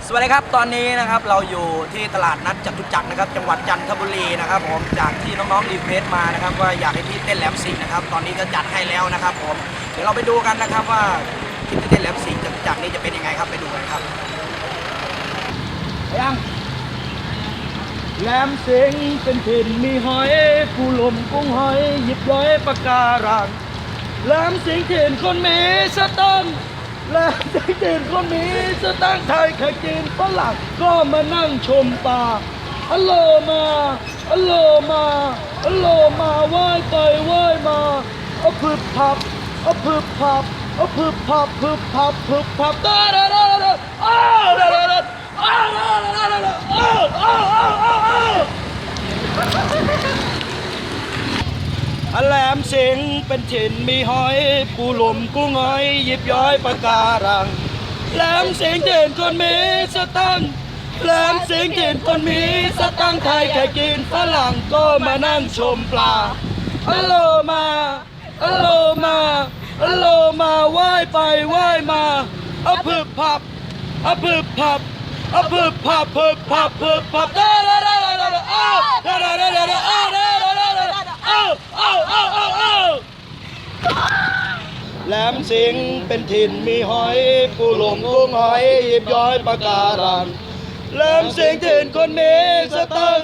สวัสดีครับตอนนี้นะครับเราอยู่ที่ตลาดนัดจตุจักรนะครับ จังหวัดจันทบุรีนะครับ ผมจากที่น้องๆรีเควสมานะครับ ว่าอยากให้พี่เต้นแหลมสิงนะครับ ตอนนี้ก็จัดให้แล้วนะครับ ผมเดี๋ยวเราไปดูกันนะครับว่าที่เต้นแหลมสิงจตุจักรนี้จะเป็นยังไงครับไปดูกันครับยังแหลมเสียงเป็นถิ่นมีหอยผู้ลมกุ้งหอยหยิบย้อยปากการังแหลมเสียงถิ่นคนมีสตังค์ แลมเสียงถิ่นคนมีสตังไทยขจีนฝรั่งก็มานั่งชมป่าอัลโลมาอัลโลมาอัลโลมาไหว้ไปไหว้มาเอาพึบพับเอาพึบพับเอาพึบพับพึบพับพึบพับดาดาดาดาอ้าวดาดาดาอ้าวดาดาดาดาอ้าวอ้าวอ้าวอ้าวอ้าว แหล มสิงเป็นถิ่นมีหอยปูหลุมกุ้งหอยหยิบย้อยปาการังแหลมสิงห์ถิ่นคนมีสตังแหลมสิงห์ถิ่นคนมีสตังไทยแค่กินฝรั่งก็มานั่งชมปลาอัลโลมาอัลโลมาอัลโลมาไหว้ไปไหว้มาอาพึบพับอาพึบพับอาพึบพับพึบพับพึบพับดาดาดาดาดาอ้าวดาดาดาดาดาอ้าวดาดาดาดาดาอ้าวอ้าวอ้าวอ้าวอ้าวแหลมสิงเป็นถิ่นมีหอยปูหลงกุ้งหอยหยิบย้อยปากการังแหลมสิงถิ่นคนมีสตัง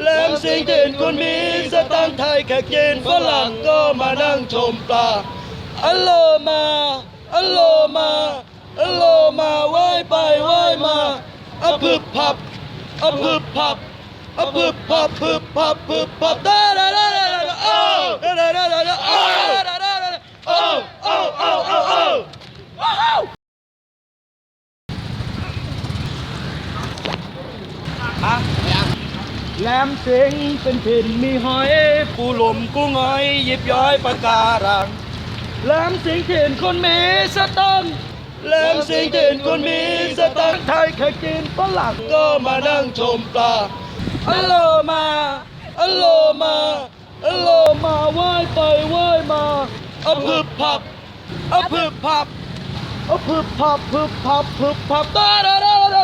แหลมสิงถิ่นคนมีสตังไทยแขกจีนฝรั่งก็มานั่งชมปลาอัลโลมาอัลโลมาอัลโลมาไหวไปไหวมาอะพึบพับอะพึบพับอะพึบพับพึบพับพึบพับดาดาดาดาดาอ้าวดาดาดาดาดาอ้าวดาดาดาดาอ้าวอ้าวอ้าวอ้าวอ้าวอ้าว อะแหลมสิงห์เป็นถิ่นมีหอยปูหลุมกุ้งหอยหยิบย้อยปากการังแหลมสิงห์ถิ่นคนมีสตังค์แหลมสิงห์ถิ่นคนมีสตังค์ไทยเคยกินฝรั่งก็มานั่งชมปลาอัลโลมาอัลโลมาอัลโลมาไหว้ไปไหว้มาเอาพึบพับเอาพึบพับเอาพึบพับพึบพับพึบพับดาดาดาดา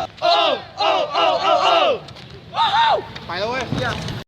ด